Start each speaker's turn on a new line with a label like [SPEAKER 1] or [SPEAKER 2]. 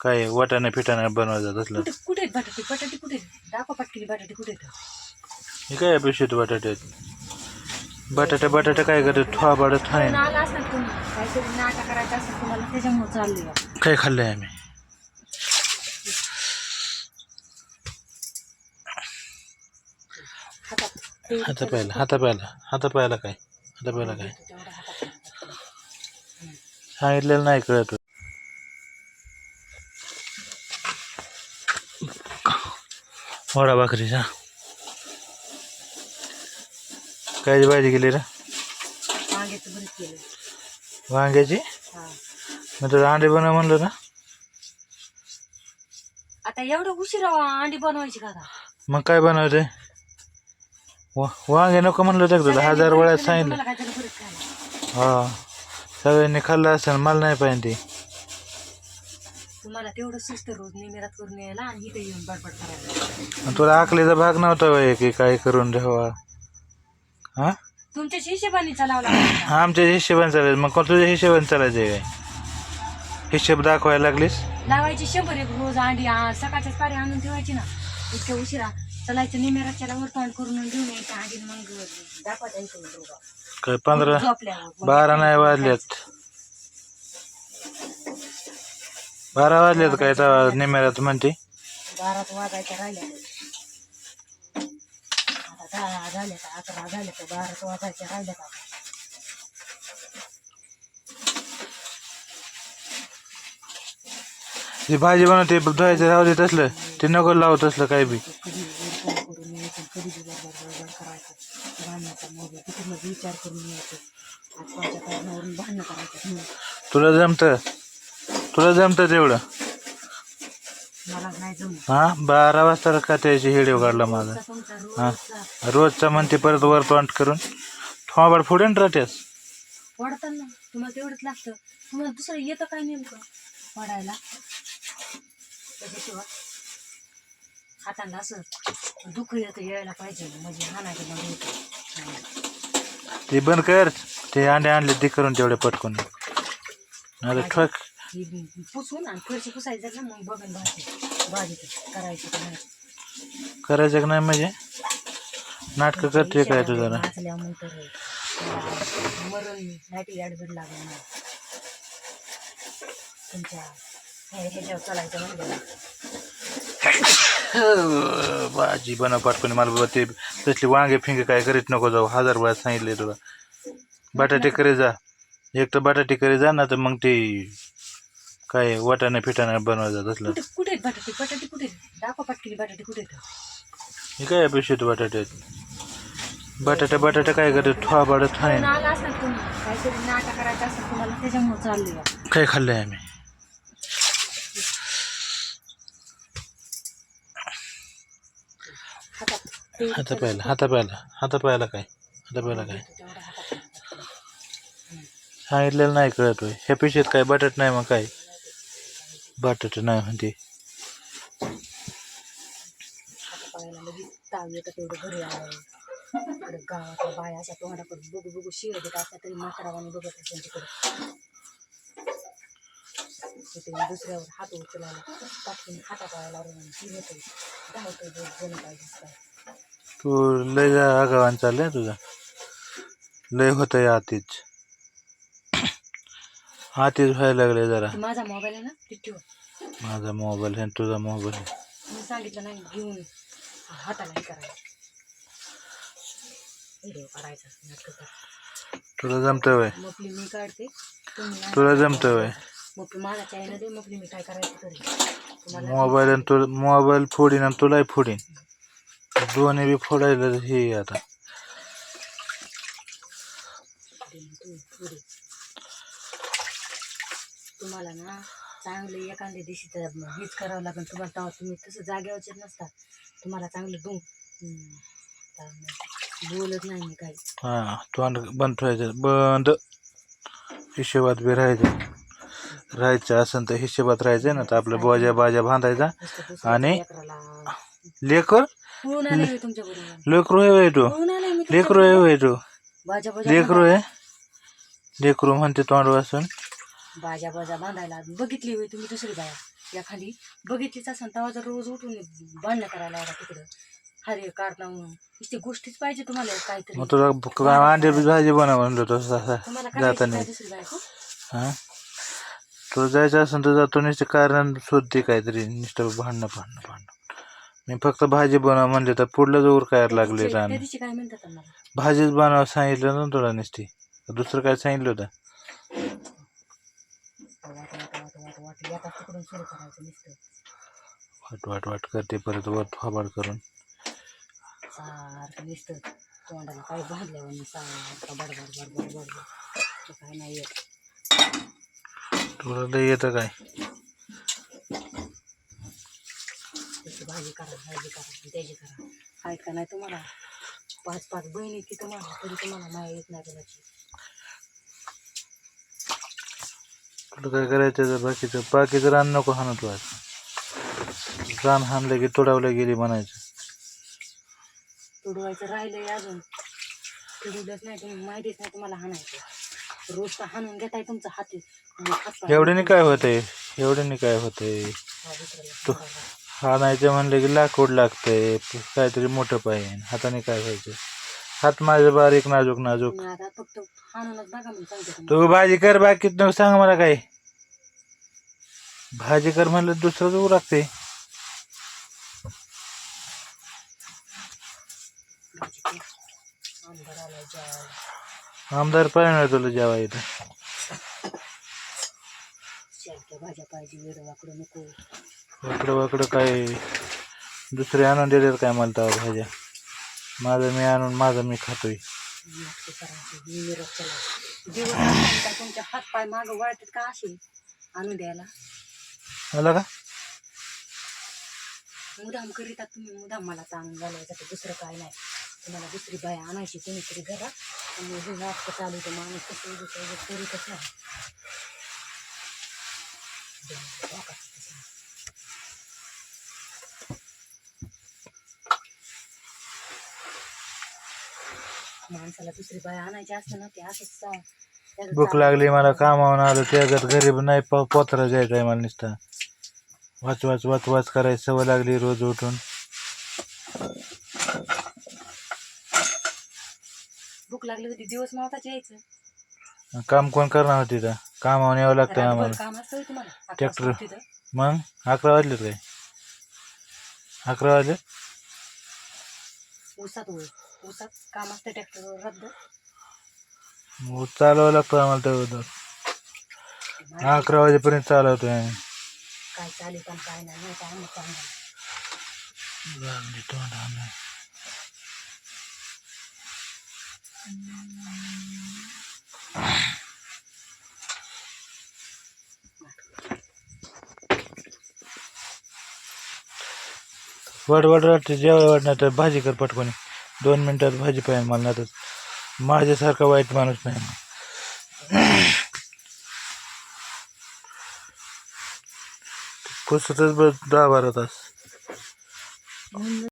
[SPEAKER 1] काय वाटाणे फिटाणे बनवायचं असलं
[SPEAKER 2] कुठे कुठे आहेत बटाटे? बटाटे कुठे आहेत? दाखवा पटकी बटाटे कुठे आहेत?
[SPEAKER 1] हे काय पिशवीत बटाटे आहेत? बटाटे बटाटे काय करते ठोवा बाडत खाणे
[SPEAKER 2] आला असणार तुम्ही काहीतरी नाटक करायचं असेल तुम्हाला त्याच्यामुळे चाललंय
[SPEAKER 1] काय खाल्लंय आम्ही?
[SPEAKER 2] हातात
[SPEAKER 1] हाता प्यायला हाता प्यायला हाता प्यायला काय? हाता प्यायला काय?
[SPEAKER 2] तेवढं हातात
[SPEAKER 1] सांगितलेलं नाही कळत. वडा भाकरीचा काय भाजी केली रे?
[SPEAKER 2] वांग्याचं भरीत केलं.
[SPEAKER 1] वांग्याची?
[SPEAKER 2] हा.
[SPEAKER 1] मी तुझं अंडे बनव म्हणलं ना.
[SPEAKER 2] आता एवढं उशिरा अंडी बनवायची का
[SPEAKER 1] मग काय बनवते वा वांगे नको म्हणलं तुला? हजार वेळा सांगितलं. हा सगळ्यांनी खाल्लं असेल मला नाही पाहिजे
[SPEAKER 2] तुम्हाला तेवढं सुस्त रोज निमिरात करून यायला आणि इथे येऊन बडबड करायला.
[SPEAKER 1] आणि तुला आकलीचा भाग नव्हता वय की काय करून ठेवा? हा?
[SPEAKER 2] तुमच्याच हिशेबाने चालावं लागतं
[SPEAKER 1] आमच्या हिशेबाने चालायचं मग कोण तुझ्या हिशेबाने चालायचं आहे? काय हिशेब दाखवायला लागलीस?
[SPEAKER 2] लावायची शंभर एक रोज अंडी आ, सकाळच्याच पारी आणून ठेवायची ना. इतक्या उशिरा चलायचं निमेराच्याला वरतोंड करून आणि घेऊन यायचं अंडी मग दाखवायचं दोघं.
[SPEAKER 1] काय पंधरा
[SPEAKER 2] झोपल्यावर
[SPEAKER 1] बारा नाही वाजल्यात. बारा वाजल्यात काय तेव्हा निमेरात म्हणते.
[SPEAKER 2] बारात वाजायच्या राहिल्या. आता दहा का अकरा का बारात वाजायच्या राहिल्या का?
[SPEAKER 1] ती भाजी बनवते धुवायचं राहू दे तसलं. ते नको लावत असलं काय बी.
[SPEAKER 2] कधी वरतोंड करून यायचं कधी बी बडबड बडबड करायचं. भांडणाचा मोबाईल किती मग विचार करून यायचं. आजकालच्या कारणावरून भांडणं करायचं.
[SPEAKER 1] तुला जमतं? तुला जमतं तेवढं? हा? बारा वाजता का त्याची हिडिओ काढला माझा? हा?
[SPEAKER 2] रोजचा
[SPEAKER 1] म्हणते परत वर तोंड करून. थोबाड फोडेन राहतेस
[SPEAKER 2] वाढताना तुम्हाला तेवढंच लागतं. तुम्हाला दुसरं येतं काय नेमकं? वाढायला त्याच्याशिवाय हातांना असं दुःख येतं यायला पाहिजे. म्हणजे हाणायचं मग येतं
[SPEAKER 1] ते बंद कर. ते अंडे आणले ते करून तेवढे पटकून. ठोक.
[SPEAKER 2] ही पुसून आणि फरशी पुसायचं ना मग बघन भाजी. भाजी करायची का नाही.
[SPEAKER 1] करायचं का नाही म्हणजे? नाटकं करते काय तू जरा
[SPEAKER 2] वाचल्या मग तर मला मरण नाईटी ॲडमिट लागलं मला तुमच्या हे- ह्याच्यावर चालायचं म्हणजे
[SPEAKER 1] भाजी बनव पटकून मला बाबा ते तसली वांगे फिंगे काय करीत नको जाऊ हजार वेळा सांगितले तुला. बटाटे करे जा. एक तर बटाटे करे जा ना तर मग ते काय वाटाणे फिटाणे बनवायचं तसलं.
[SPEAKER 2] कुठे कुठे आहेत बटाटे? बटाटे कुठे आहेत? दाखवा पटकी बटाटे कुठे आहेत?
[SPEAKER 1] हे काय पिशवीत बटाटे आहेत बटाटे? बटाटे काय करते ठोवा बाडत
[SPEAKER 2] पण
[SPEAKER 1] खाणे
[SPEAKER 2] आला असणार तुम्ही काहीतरी नाटक करायचं असेल तुम्हाला त्याच्यामुळे चाललंय
[SPEAKER 1] काय खाल्लंय आम्ही?
[SPEAKER 2] हातात
[SPEAKER 1] हाता प्यायला हाता प्यायला हाता प्यायला काय? हाता प्यायला काय?
[SPEAKER 2] तेवढं हातात
[SPEAKER 1] सांगितलेलं नाही कळत होय. ह्या पिशवीत काय बटाट नाही मग काय? बटाटे नाही म्हणते.
[SPEAKER 2] हातापायाला लगेच ताव येतं तेवढं घरी आलं. इकडे गावातल्या बाया अशा तोंडाकडे बघू बघू शिव देत असल्या तरी माकडावाने बघत असेल तिकडे. तिथे दुसऱ्यावर हात उचलायला पाठवून हातापायाला रोवून ती होते धावतो जण काय
[SPEAKER 1] तू लय आगावान चाललंय तुझा. लय होतंय आतीच. आतीच व्हायला लागले जरा।
[SPEAKER 2] ती माझा मोबाईल आहे ना? ती ठेव।
[SPEAKER 1] माझा मोबाईल आहे आणि तुझा मोबाईल आहे
[SPEAKER 2] मी सांगितलं नाही घेऊन हाताला हे करायचं व्हिडिओ काढायचा नाटकं कर.
[SPEAKER 1] तुला जमतं वय
[SPEAKER 2] मपली मी काढते. तुम्ही नाही.
[SPEAKER 1] तुला जमतं वय
[SPEAKER 2] मपली माझा चायना दे मपली मी काय करायचं तरी. तुम्हाला
[SPEAKER 1] मोबाईल आणि तू मोबाईल फोडीन आणि तुलाही फोडीन. दोन्ही बी फोडायला हे आता.
[SPEAKER 2] तुम्हाला ना चांगले एखाद्या दिवशी तर हेच करावं लागेल. तुम्हाला तेव्हा तुम्ही तसं जागेवरचे नसतात. तुम्हाला चांगलं. तर बोलत नाही मी काही.
[SPEAKER 1] हा तोंड बंद ठेवायचं. बंद. हिशोबात बी राहायचं. राहायचं असं तर हिशोबात राहायचं ना तर आपलं बोजा बाजा बांधायचा आणि लेकर? लेकरू आहे वय तू. लेकरू आहे वय तू. लेकरू आहे. लेकरू म्हणते तोंड वासून
[SPEAKER 2] बाजा बाजा बांधायला. बघितली होय तुम्ही दुसरी बाया. एखादी बघितलीच असेल तेव्हा जर रोज उठून बांधणं करायला लागला तिकडं. हरे कारण नुसती गोष्टीच पाहिजे तुम्हाला काहीतरी.
[SPEAKER 1] मग तुला अंडे भाजी बनव म्हणलं तसं
[SPEAKER 2] तुम्हाला
[SPEAKER 1] असं जाता
[SPEAKER 2] करायची
[SPEAKER 1] नाही.
[SPEAKER 2] काय दुसरी बायको
[SPEAKER 1] हा? तुला जायचं असेल तर जातो नुसते कारण शोधते काहीतरी नुसतं भांडणं भांडणं भांडणं. मी फक्त भाजी बनव म्हणले तर पुढलं जोर काय लागले
[SPEAKER 2] त्या
[SPEAKER 1] रान.
[SPEAKER 2] दिवशी काय म्हणतात मला
[SPEAKER 1] भाजीच बनव सांगितलं ना तुला नुसती. दुसरं काय सांगितलं होतं
[SPEAKER 2] वाट वाट वाट वाट वाट येतात तिकडून सुरू करायचं नुसतं.
[SPEAKER 1] वाट वाट वाट करते परत वर फाबाड करून.
[SPEAKER 2] सारखं नुसतं तोंडाला काही बांधल्यावर सारखं बडबड बडबड बडबड. ते काय नाही येत.
[SPEAKER 1] तुला लय येतं काय?
[SPEAKER 2] त्याची भाजी करा भाजी करा आणि त्याची करा. काय का नाही तुम्हाला पाच पाच बहिणी की तुम्हाला तरी तुम्हाला माया येत नाही कोणाची.
[SPEAKER 1] तुला काय करायचं तर बाकीचं. बाकीचं रान नको हाणत वाज रान हाणलं की तोडावलं गेली म्हणायचं.
[SPEAKER 2] तुडवायचं राहिलंय अजून. तुडवलंच नाही तुम्ही माहितीच नाही तुम्हाला हाणायचं. रोज तर हाणून घेताय तुमचं हात. हात
[SPEAKER 1] एवढ्याने काय होतंय? एवढ्याने काय होतंय? तो हाणायचं म्हणलं की लाकूड लागतंय. काहीतरी मोठं पाहिजे हाताने काय व्हायचं? हात माझे बारीक नाजूक नाजूक।
[SPEAKER 2] तुम्ही आता फक्त हाणूनच बघा म्हणून सांगते तुम्हाला.
[SPEAKER 1] तू। भाजी कर बाकीत नको सांग मला काय भाजी कर म्हणलं दुसरंच उभं लागते
[SPEAKER 2] भाजी कर. आंबट आलाय जेवायला.
[SPEAKER 1] आमदार पाहिजे तुला जेव्हा इथं।
[SPEAKER 2] शेलक्या भाज्या पाहिजे वेडवाकडं नको।
[SPEAKER 1] वाकडं वाकडं काय? दुसरे आणून दिले काय मला तेव्हा भाज्या? माझं मी आणून माझं मी खातोय.
[SPEAKER 2] नाटके करायचे मी निरोप चला दिवस असून काय तुमचे हात पाय मागं वळतात का असे? द्यायला.
[SPEAKER 1] मला का?
[SPEAKER 2] मुदाम करीतात तुम्ही मुदाम मला ताण घालायचं दुसरं काय नाही. तुम्हाला दुसरी बाय आणायची कोणीतरी घरात. आणि हे नाटकं चालू होतं माणूस कसं उगं करीतच नाही. माणसाला दुसरी बाय आणायची असते ना ते असंच त्याचं
[SPEAKER 1] भूक लागली मला
[SPEAKER 2] होतं.
[SPEAKER 1] कामावून आलं त्याच्यात गरीब नाही प पोतरा जायचं आहे मला नुसता. वाच वाच वाच वाच करायची सवय लागली रोज उठून.
[SPEAKER 2] भूक लागली होती दिवस नव्हताच यायचं.
[SPEAKER 1] काम कोण करणार होती तिथं? कामावून यावं लागतं
[SPEAKER 2] रातभर
[SPEAKER 1] आम्हाला.
[SPEAKER 2] काम असतं होय तुम्हाला अकरा
[SPEAKER 1] ट्रॅक्टर.
[SPEAKER 2] वाजता तिथं.
[SPEAKER 1] मग? अकरा वाजले काय? अकरा वाजले?
[SPEAKER 2] ऊसात होय. ऊसात काम असतं ट्रॅक्टरवर रद्द.
[SPEAKER 1] मग चालवावं लागतं आम्हाला तेवढं अकरा वाजेपर्यंत चालवतोय आम्ही.
[SPEAKER 2] काय चालेल पण काय नाही नाही आम्ही
[SPEAKER 1] लागली तोंडाला. वाट वाट वाटते जेवाय वाटणार तर भाजी कर पटकोनी. दोन मिनटात भाजी पाहिजे तर माझ्यासारखा वाईट माणूस नाही पुसतच बस दहा बारा तास.